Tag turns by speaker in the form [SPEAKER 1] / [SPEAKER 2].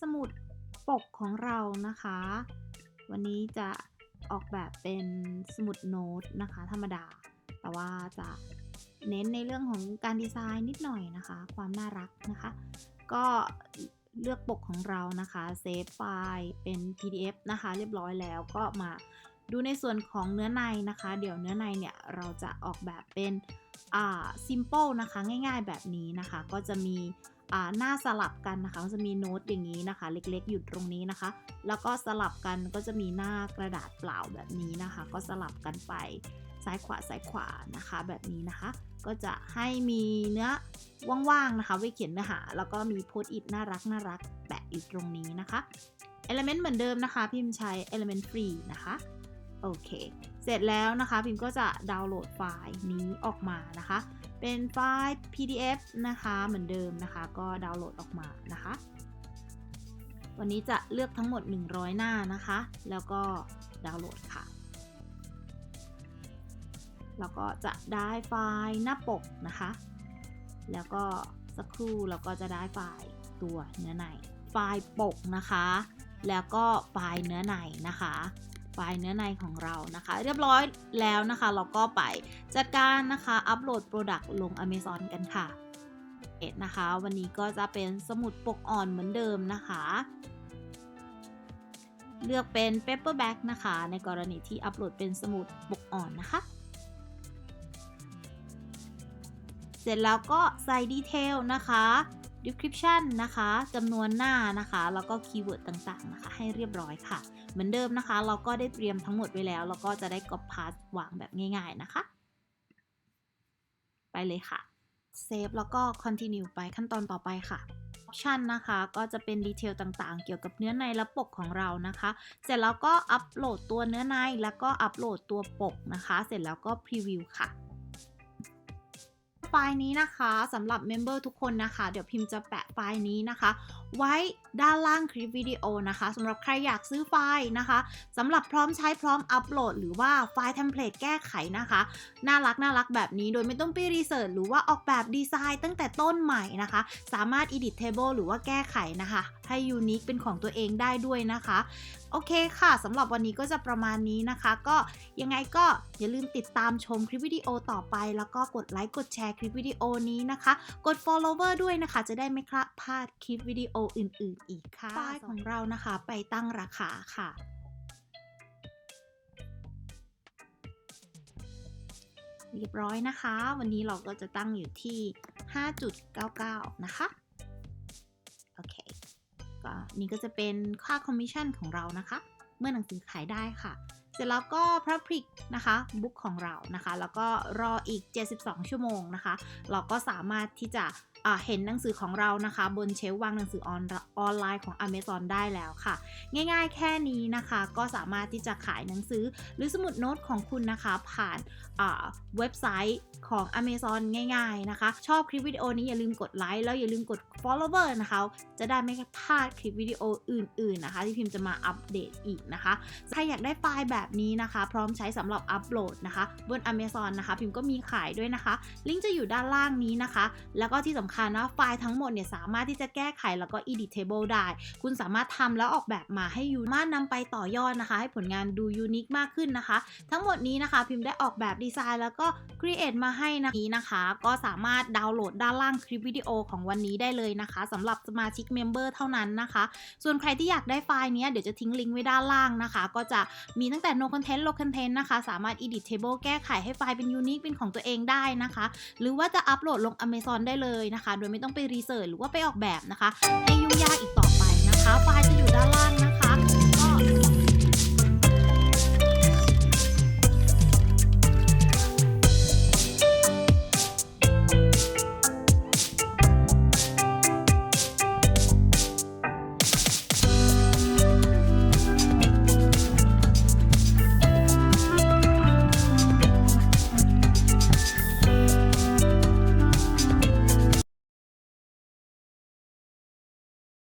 [SPEAKER 1] สมุดปกของเรานะคะ วันนี้จะออกแบบเป็นสมุดโน้ตนะคะ ธรรมดา แต่ว่าจะเน้นในเรื่องของการดีไซน์นิดหน่อยนะคะ ความน่ารักนะคะ ก็เลือกปกของเรานะคะเซฟไฟล์เป็น PDF นะคะ เรียบร้อยแล้วก็มาดูในส่วนของเนื้อในนะคะ เดี๋ยวเนื้อในเนี่ยเราจะออกแบบเป็น simple นะคะง่ายๆแบบนี้นะคะ ก็จะมีหน้าสลับกันนะคะก็จะมีโน้ตอย่างนี้นะคะ เล็กๆ อยู่ตรงนี้นะคะ แล้วก็สลับกันก็จะมีหน้ากระดาษเปล่าแบบนี้นะคะ ก็สลับกันไปซ้ายขวาซ้ายขวานะคะ แบบนี้นะคะ ก็จะให้มีเนื้อว่างๆนะคะไว้เขียนเนื้อหา แล้วก็มีโพสต์อิทน่ารักน่ารักแปะอยู่ตรงนี้นะคะ Element เหมือนเดิมนะคะ พิมพ์ใช้ Element Free นะคะ โอเค เสร็จแล้วนะคะพิมพ์ก็จะดาวน์โหลดไฟล์นี้ออกมานะคะ เป็นไฟล์ PDF นะคะเหมือนเดิมนะคะ ก็ดาวน์โหลดออกมานะคะ วันนี้จะเลือกทั้งหมด 100 หน้านะคะ แล้วก็ดาวน์โหลดค่ะ แล้วก็จะได้ไฟล์หน้าปกนะคะ แล้วก็สักครู่เราก็จะได้ไฟล์ตัวเนื้อใน ไฟล์ปกนะคะ แล้วก็ไฟล์เนื้อในนะคะ ไฟล์เนื้อในของเรานะคะ เรียบร้อยแล้วนะคะ เราก็ไปจัดการนะคะอัปโหลดโปรดักต์ลง Amazon กันค่ะเอ็ดนะคะ วันนี้ก็จะเป็นสมุดปกอ่อนเหมือนเดิมนะคะ เลือกเป็น paperback นะคะ ในกรณีที่อัปโหลดเป็นสมุดปกอ่อนนะคะเสร็จแล้วก็ใส่ดีเทลนะคะ description นะคะจำนวนหน้านะคะ แล้วก็คีย์เวิร์ดต่างๆนะคะ ให้เรียบร้อยค่ะ เหมือนเดิมนะคะ เราก็ได้เตรียมทั้งหมดไว้แล้ว แล้วก็จะได้ก o พาสวางแบบง่าย ๆนะคะ ไปเลยค่ะเซฟแล้วก็ continue ไปขั้นตอนต่อไปค่ะ option นะคะก็จะเป็นดีเทลต่างๆ เกี่ยวกับเนื้อในและปกของเรานะคะ เสร็จแล้วก็อัปโหลดตัวเนื้อในแล้วก็อัปโหลดตัวปกนะคะ เสร็จแล้วก็พรีวิวค่ะ ฟล์นี้นะคะสำหรับเมมเบอร์ทุกคนนะคะ เดี๋ยวพิมพ์จะแปะไฟล์นี้นะคะ ไว้ด้านล่างคลิปวิดีโอนะคะสำหรับใครอยากซื้อไฟล์นะคะสำหรับพร้อมใช้พร้อมอัปโหลด หรือว่าไฟล์เทมเพลตแก้ไขนะคะ น่ารักน่ารักแบบนี้โดยไม่ต้องไปรีเสิร์ชหรือว่าออกแบบดีไซน์ตั้งแต่ต้นใหม่นะคะ สามารถ edit table หรือว่าแก้ไขนะคะ ให้ยูนิคเป็นของตัวเองได้ด้วยนะคะโอเคค่ะสำหรับวันนี้ก็จะประมาณนี้นะคะ ก็ยังไงก็อย่าลืมติดตามชมคลิปวิดีโอต่อไป แล้วก็กดไลค์กดแชร์คลิปวิดีโอนี้นะคะ กด follower ด้วยนะคะ จะได้ไม่พลาดคลิปวิดีโออื่น ๆ อีกค่ะไฟล์ของเรานะคะไปตั้งราคาค่ะเรียบร้อยนะคะ วันนี้เราก็จะตั้งอยู่ที่ 5.99 นะคะ โอเค ก็นี่ก็จะเป็นค่าคอมมิชชั่นของเรานะคะ เมื่อหนังสือขายได้ค่ะ เสร็จแล้วก็พระพริกนะคะบุ๊กของเรานะคะ แล้วก็รออีก 72 ชั่วโมงนะคะ เราก็สามารถที่จะ เห็นหนังสือของเรานะคะ บนเชลฟ์วางหนังสือออนออนไลน์ของ Amazon ได้แล้วค่ะ ง่ายๆแค่นี้นะคะ ก็สามารถที่จะขายหนังสือหรือสมุดโน้ตของคุณนะคะ ผ่านเว็บไซต์ของ Amazon ง่ายๆนะคะ ชอบคลิปวิดีโอนี้อย่าลืมกดไลค์แล้วอย่าลืมกด follower นะคะ จะได้ไม่พลาดคลิปวิดีโออื่นๆนะคะ ที่พิมพ์จะมาอัปเดตอีกนะคะใครอยากได้ไฟล์แบบนี้นะคะ พร้อมใช้สำหรับอัปโหลดนะคะ บน Amazon นะคะ พิมพ์ก็มีขายด้วยนะคะ ลิงก์จะอยู่ด้านล่างนี้นะคะ แล้วก็ที่สำคัญนะไฟล์ทั้งหมดเนี่ยสามารถที่จะแก้ไขแล้วก็ editable ได้ คุณสามารถทำแล้วออกแบบมาให้ยูมารถนำไปต่อยอดนะคะ ให้ผลงานดูยูนิคมากขึ้นนะคะ ทั้งหมดนี้นะคะ พิมพ์ได้ออกแบบดีไซน์แล้วก็ create มาให้นะนี้นะคะ ก็สามารถดาวน์โหลดด้านล่างคลิปวิดีโอของวันนี้ได้เลยนะคะสำหรับสมาชิกเมมเบอร์เท่านั้นนะคะ ส่วนใครที่อยากได้ไฟล์เนี้ยเดี๋ยวจะทิ้งลิงก์ไว้ด้านล่างนะคะ ก็จะมีตั้งแต่ no content low content นะคะ สามารถ edit table แก้ไขให้ไฟล์เป็นยูนิคเป็นของตัวเองได้นะคะ หรือว่าจะอัปโหลดลง Amazon ได้เลยนะคะนะคะ โดยไม่ต้องไปรีเสิร์ชหรือว่าไปออกแบบนะคะ ให้ยุ่งยากอีกต่อไปนะคะไฟล์จะอยู่ด้านล่างนะคะ